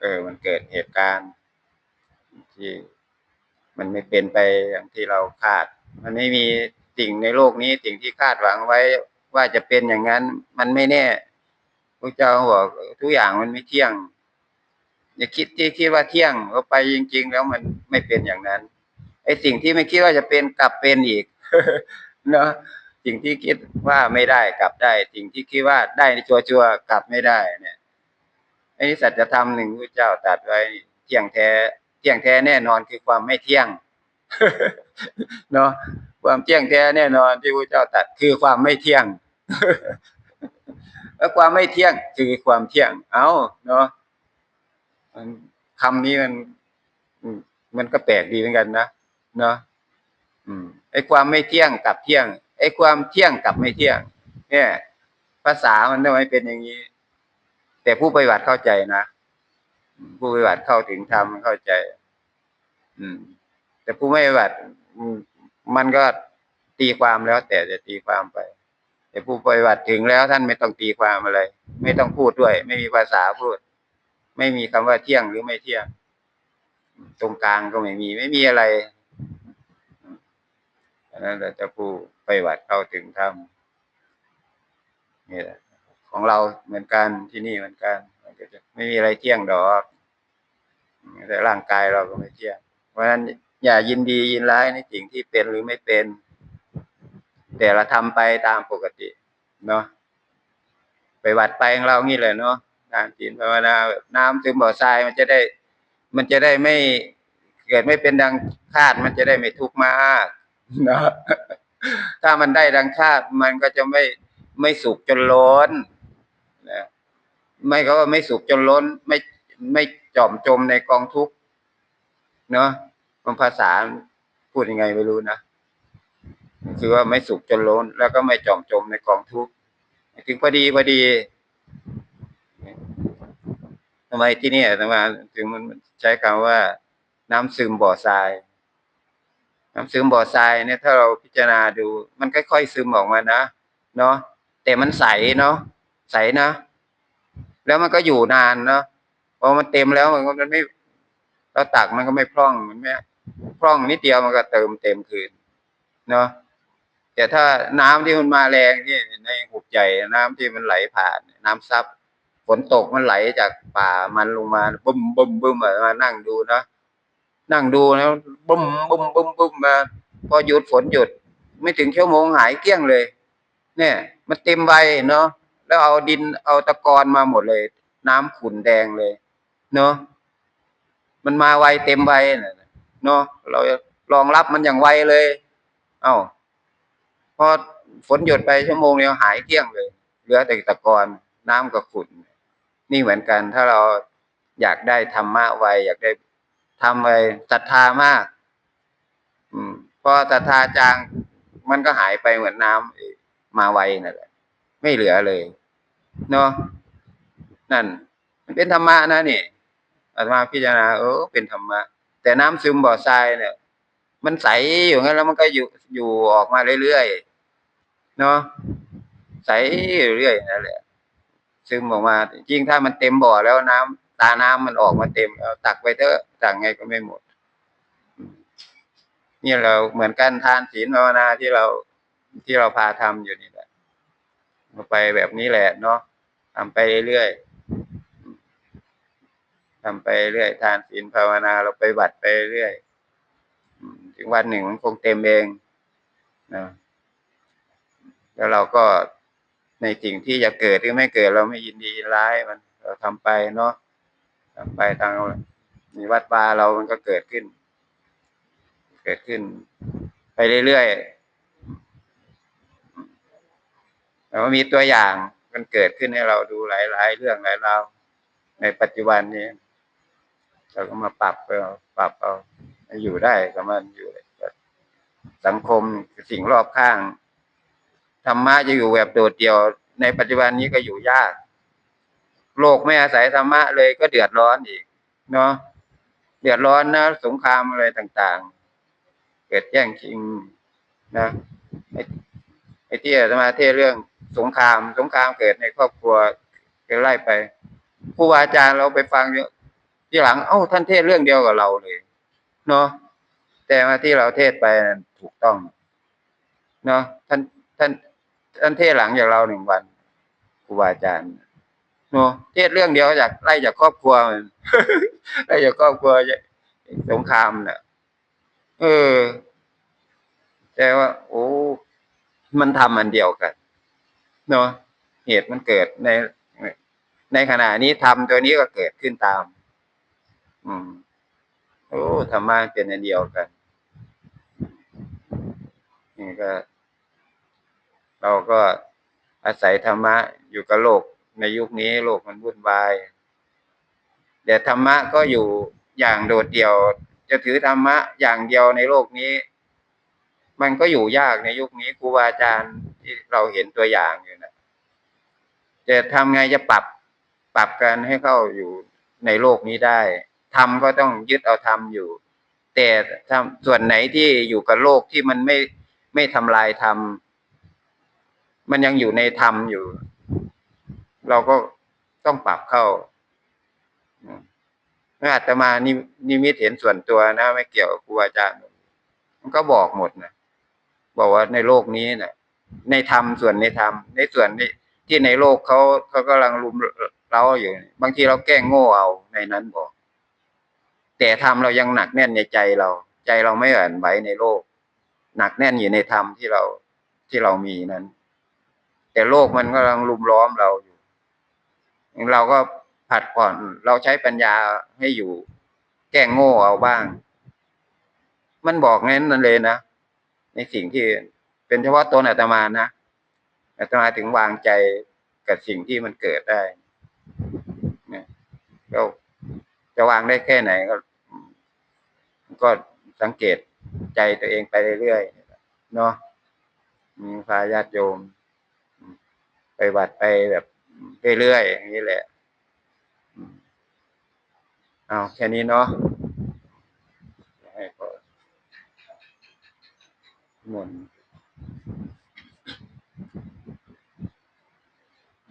เออ มันเกิดเหตุการณ์ที่มันไม่เป็นไปอย่างที่เราคาด มันไม่มีสิ่งในโลกนี้สิ่งที่คาดหวังไว้ว่าจะเป็นอย่างนั้น มันไม่แน่พระเจ้าบอกทุกอย่างมันไม่เที่ยง อย่าคิดที่คิดว่าเที่ยงก็ไปจริง ๆ แล้วมันไม่เป็นอย่างนั้น ไอ้สิ่งที่ไม่คิดว่าจะเป็นกลับเป็นอีกเนาะสิ่งที่คิดว่าไม่ได้กลับได้ สิ่งที่คิดว่าได้ชัวชัวร์ๆกลับไม่ได้เนี่ย อ้นี่สัจธรรมหนึ่งพระเจ้าตรัสไว้เที่ยงแท้ เที่ยงแท้แน่นอนคือความไม่เที่ยงเนาะความเที่ยงแท้แน่นอนที่พระเจ้าตรัสคือความไม่เที่ยงแล้วความไม่เที่ยงคือความเที่ยง เอาเนาะมันคำนี้มัน มันก็แปลกดีเหมือนกันนะเนาะไอ้ความไม่เที่ยงกับเที่ยง ไอ้ความเที่ยงกับไม่เที่ยง เนี่ย ภาษามันทำไมเป็นอย่างนี้ แต่ผู้ปฏิบัติเข้าใจนะผู้ปฏิบัติเข้าถึงธรรมเข้าใจ อืม แต่ผู้ไม่ปฏิบัติมันก็ตีความแล้ว แต่จะตีความไป แต่ผู้ปฏิบัติถึงแล้วท่านไม่ต้องตีความอะไร ไม่ต้องพูดด้วย ไม่มีภาษาพูด ไม่มีคำว่าเที่ยงหรือไม่เที่ยง ตรงกลางก็ไม่มี ไม่มีอะไรอันนั้นแหละจะผู้ปฏิบัติเข้าถึงธรรมนี่แหละ ของเราเหมือนกันที่นี่เหมือนกันมันก็จะไม่มีอะไรเที่ยงดอกแต่ร่างกายเราก็ไม่เที่ยง เพราะฉะนั้นอย่ายินดียินร้ายในสิ่งที่เป็นหรือไม่เป็น แต่เราทำไปตามปกติเนาะไปวัดไปของเรางี้เลยเนาะการศีลภาวนาน้ำซึมบ่อทรายมันจะได้ มันจะได้ไม่เกิดไม่เป็นดังคาดมันจะได้ไม่ทุกข์มากเนาะถ้ามันได้ดังคาดมันก็จะไม่ไม่สุขจนล้นน ไม่ก็ไม่สุขจนล้น ไม่ไม่จอมจมในกองทุกข์เนาะมันภาษาพูดยังไงไม่รู้นะคือว่าไม่สุขจนล้น แล้วก็ไม่จอมจมในกองทุกข์ถึงพอดีพอดีทำไมที่นี่ทำไมถึงมันใช้คำว่า น้ำซึมบ่อทราย น้ำซึมบ่อทรายเนี่ยถ้าเราพิจารณาดู มันค่อยๆซึมออกมานะเนาะแต่มันใสเนาะใสนะ แล้วมันก็อยู่นานเนาะพอมันเต็มแล้วมันก็มันไม่เราตักมันก็ไม่พร่องมันไม่พร่องนิดเดียวมันก็เติมเต็มคืนเนาะแต่ถ้าน้ำที่มันมาแรงที่ในหุบใหญ่น้ำที่มันไหลผ่าน น้ำซับฝนตกมันไหลจากป่ามันลงมาบึ้มบึ้มบึ้มมานั่งดูนะนั่งดูแล้วบึ้มบึ้มบึ้มบึ้มมาพอหยุดฝนหยุด ไม่ถึงชั่วโมงหายเกลี้ยงเลย เนี่ย มันเต็มใบเนาะ แล้วเอาดินเอาตะกอนมาหมดเลย น้ำขุ่นแดงเลย เนาะมันมาไวเต็มใบเนาะเรารองรับมันอย่างไวเลย เอ้าพอฝนหยุดไปชั่วโมงเดียวหายเกลี้ยงเลย เหลือแต่ตะกอนน้ำกับฝุ่นนี่เหมือนกัน ถ้าเราอยากได้ธรรมะไวอยากได้ทำไวศรัทธามาก อืมพอศรัทธาจางมันก็หายไปเหมือนน้ำมาไวนั่นแหละไม่เหลือเลย เนาะนั่น มันเป็นธรรมะนะนี่อาตมาพิจารณาเออเป็นธรรมะ แต่น้ำซึมบ่อทรายเนี่ย มันใสอยู่งั้นแล้วมันก็อยู่อยู่ออกมาเรื่อยๆเนาะใสเรื่อยๆนั่นแหละซึมออกมา จริงถ้ามันเต็มบ่อแล้วน้ำตาน้ำมันออกมาเต็มเอาตักไปเถอะตักไงก็ไม่หมดนี่เราเหมือนกันทานศีลภาวนาที่เราที่เราพาทำอยู่นี่แหละไปแบบนี้แหละเนาะ ทำไปเรื่อยๆทำไปเรื่อยทานศีลภาวนาเราไปบัตไปเรื่อยถึงวันหนึ่งมันคงเต็มเองนะแล้วเราก็ในสิ่งที่จะเกิดหรือไม่เกิดเราไม่ยินดีร้ายมัน เราทำไปเนาะทำไปทางมีวัดปลาเรามันก็เกิดขึ้น เกิดขึ้น ไปเรื่อยๆแล้วมีตัวอย่าง มันเกิดขึ้นให้เราดูหลายๆเรื่องหลายราวในปัจจุบันนี้เราก็มาปรับเอาปรับเอาอยู่ได้กับมันอยู่สังคมสิ่งรอบข้างธรรมะจะอยู่แบบโดดเดี่ยว ในปัจจุบันนี้ก็อยู่ยาก โลกไม่อาศัยธรรมะเลยก็เดือดร้อนอีก เนาะเดือดร้อนนะสงครามอะไรต่าง ๆ เกิดแย่งชิงนะ ไอ้ที่อาตมาเทศเรื่องสงคราม สงครามเกิดในครอบครัวก็ไล่ไปผู้อาจารย์เราไปฟังเยอะที่หลัง เอ้าท่านเทศเรื่องเดียวกับเราเลย เนาะแต่ว่าที่เราเทศไปนั้นถูกต้อง เนาะท่านท่านท่านเทศหลังจากเราหนึ่งวันครูบาอาจารย์เนาะเทศเรื่องเดียวจากไล่จากครอบครัวมันไล่จากครอบครัวสงครามเน่ะเออ แต่ว่า โอ้ มันทำอันเดียวกันเนาะเหตุมันเกิดในในขณะนี้ทำตัวนี้ก็เกิดขึ้นตาม อืมโอ้ธรรมะเป็นอันเดียวกันนี่ก็ เราก็อาศัยธรรมะอยู่กับโลกในยุคนี้โลกมันวุ่นวายแต่ธรรมะก็อยู่อย่างโดดเดี่ยว จะถือธรรมะอย่างเดียวในโลกนี้ มันก็อยู่ยากในยุคนี้ครูบาอาจารย์ที่เราเห็นตัวอย่างอยู่นะจะทำไงจะปรับปรับกันให้เข้าอยู่ในโลกนี้ได้ธรรมก็ต้องยึดเอาธรรมอยู่ แต่ทำส่วนไหนที่อยู่กับโลกที่มันไม่ไม่ทำลายธรรมมันยังอยู่ในธรรมอยู่ เราก็ต้องปรับเข้าเมื่ออาตมานินิมิตเห็นส่วนตัวนะ ไม่เกี่ยวกับครูอาจารย์มันก็บอกหมดนะ บอกว่าในโลกนี้เนะในธรรมส่วนในธรรมในส่วนที่ที่ในโลกเขาเขากำลังรุมเราอยู่ บางทีเราแกล้งโง่เอาในนั้นบอก แต่ธรรมเรายังหนักแน่นในใจเรา ใจเราไม่หวั่นไหวในโลก หนักแน่นอยู่ในธรรมที่เราที่เรามีนั้น แต่โลกมันกำลังรุมล้อมเราอยู่เราก็ผัดผ่อนเราใช้ปัญญาให้อยู่ แก้งโง่เอาบ้าง มันบอกงั้นนั่นเลยนะ ในสิ่งที่เป็นเฉพาะตนอาตมานะอาตมาถึงวางใจกับสิ่งที่มันเกิดได้นี่ก็จะวางได้แค่ไหนก็ ก็สังเกตใจตัวเองไปเรื่อยๆเนาะมีพาญาติโยม ไปบัดไปแบบเรื่อยๆอย่างนี้แหละเอาแค่นี้เนาะให้พอห มุน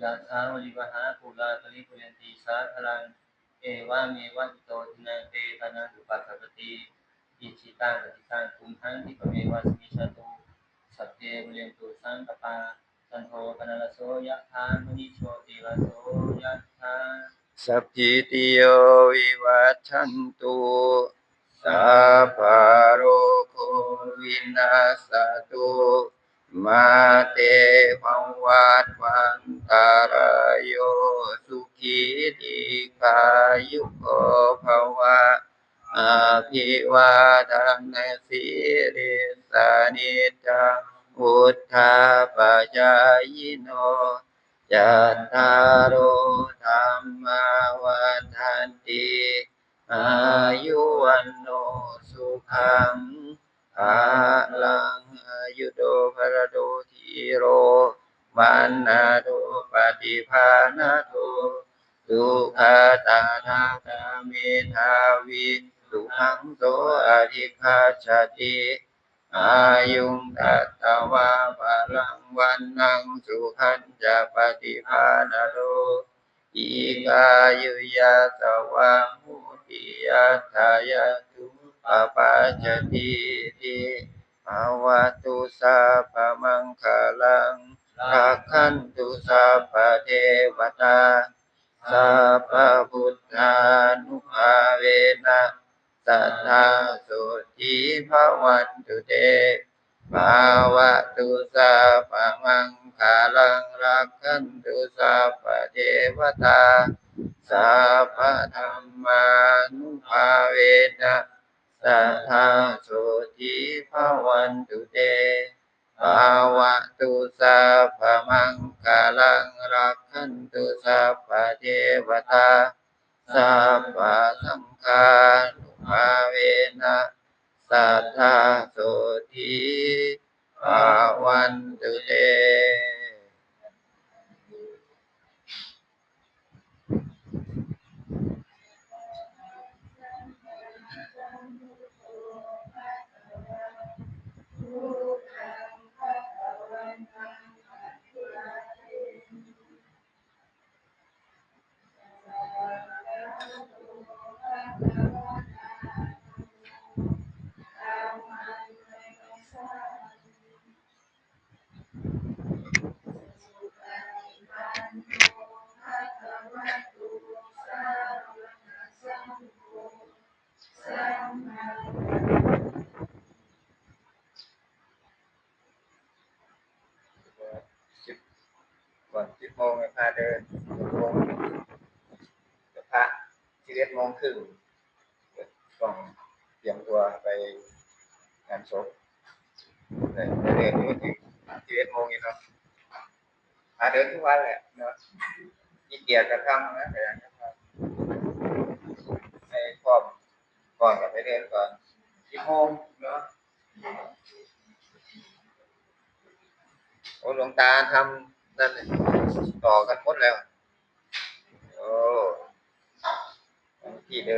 ยะถาวริวหาปุราปริปุเรนติสาคลัง เอวาเมวะอิโตทินังเตตานังอุปัฏฐปติอิชิตังปฏิตังคุมหังทิปะเมวะสมิชตุสัพเพบุเรนตุสังกปาสันโทปนรสโสยะถามณิโชติรสโสยะถาสัพพิติโยวิวัชชันตุ สัพพะโรโควินาสตุมาเตภวัตวันตารโยสุขีติกายุโกภวะอาภิวาทานสีริสานิจังพุทธาปจายโนยัตตาโรธรรมวันทันติ อายุวันโนสุขังภาลังอายุโดภรโดทีโรวันนาโดปฏิภาณโตสุขาตาทาตาเมทาวิสุขังโตอธิคาชติอายุงตัตตวาภาลังวันนังสุขันจะปฏิภาณโตอีกายุยาสวามุ ติยาทายาตุปปาจติติภาวะตุสาพมังคลังรักขันตุสาพเทวตาสัพพะพุทธานุภาเวนะสัทธาสุทีภวันตุเต ภาวะตุสัพพะมังคาลังรักขันตุสัพพะเทวตาสัพะธรรมานุภาเวนะสัทธาสุทีภวันตุเตภาวะตุสัพพะมังคาลังรักขันตุสัพพะเทวตาสัพพะสังฆานุภาเวนะ สัทธาสุทีภาวันตุเต่อวงพระสิบเอ็ดโมงครึ่งต้องเตรียมตัวไปงานศพแต่เดินอยู่ถึงสิบเอ็ดโมงนี่เนาะหาเดินทุกวันแหละเนาะยี่เกียจกระทำนะแต่ยังจะทำให้พร้อมก่อนกับไปเดินก่อนสิบโมงเนาะโอ้หลวงตาทำ นั่นน่ะต่อกันหมดแล้ว โอ้ที่เดิน